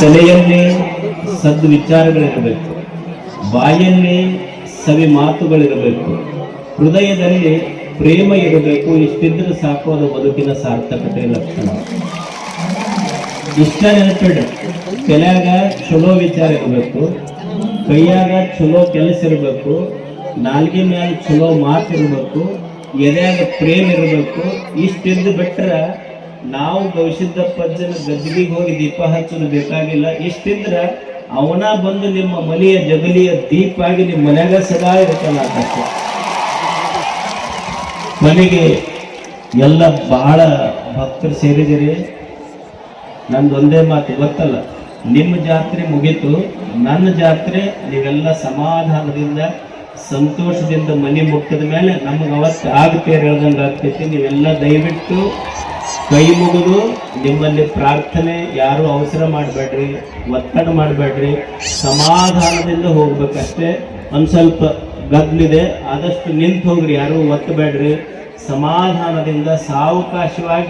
ತಲೆಯಲ್ಲಿ ಸದ್ವಿಚಾರಗಳಿರಬೇಕು ಬಾಯಲ್ಲಿ ಸವಿ ಮಾತುಗಳಿರಬೇಕು, ಹೃದಯದಲ್ಲಿ ಪ್ರೇಮ ಇರಬೇಕು, ಇಷ್ಟಿದ್ರೆ ಸಾಕು, ಅದು ಬದುಕಿನ ಸಾರ್ಥಕತೆ ಲಕ್ಷಣ. ಇಷ್ಟ ನೆನಪಿಡು, ತಲೆಯಾಗ ಚಲೋ ವಿಚಾರ ಇರಬೇಕು, ಕೈಯಾಗ ಚಲೋ ಕೆಲಸ ಇರಬೇಕು, ನಾಲ್ಗೆ ಮ್ಯಾಲ ಚಲೋ ಮಾತು ಇರಬೇಕು, ಎದೆಯಾಗ ಪ್ರೇಮ ಇರಬೇಕು, ಇಷ್ಟಿದ್ದು ಬಿಟ್ರ ನಾವು ಗವಿಸಿದ್ದಪ್ಪಜ್ಜನ ಗದ್ದಿಗೆ ಹೋಗಿ ದೀಪ ಹಚ್ಚಲು ಬೇಕಾಗಿಲ್ಲ. ಇಷ್ಟಿದ್ರ ಅವನ ಬಂದು ನಿಮ್ಮ ಮನೆಯ ಜಗಲಿಯ ದೀಪ ಆಗಿ ನಿಮ್ಮ ಮನೆಯಾಗ ಸದಾ ಇರ್ತಾನ ಮನೆಗೆ ಎಲ್ಲ ಬಹಳ ಭಕ್ತರು ಸೇರಿದಿರಿ ಒಂದೇ ಮಾತು ಗೊತ್ತಲ್ಲ. ನಿಮ್ಮ ಜಾತ್ರೆ ಮುಗೀತು. ನನ್ನ ಜಾತ್ರೆ ನೀವೆಲ್ಲ ಸಮಾಧಾನದಿಂದ, ಸಂತೋಷದಿಂದ ಮನೆ ಮುಟ್ಟದ ಮೇಲೆ ನಮಗೆ ಅವತ್ತು ಆಗುತ್ತೆ ಹೇಳ್ದಂಗೆ ಆಗ್ತೈತಿ ನೀವೆಲ್ಲ ದಯವಿಟ್ಟು ಕೈ ಮುಗಿದು ನಿಮ್ಮಲ್ಲಿ ಪ್ರಾರ್ಥನೆ ಯಾರು ಅವಸರ ಮಾಡಬೇಡ್ರಿ, ಒತ್ತಡ ಮಾಡಬೇಡ್ರಿ, ಸಮಾಧಾನದಿಂದ ಹೋಗ್ಬೇಕಷ್ಟೇ. ಒಂದು ಸ್ವಲ್ಪ ಗದ್ಲಿದೆ, ಆದಷ್ಟು ನಿಂತು ಹೋಗ್ರಿ, ಯಾರು ಒತ್ತಬೇಡ್ರಿ ಸಮಾಧಾನದಿಂದ ಸಾವಕಾಶವಾಗಿ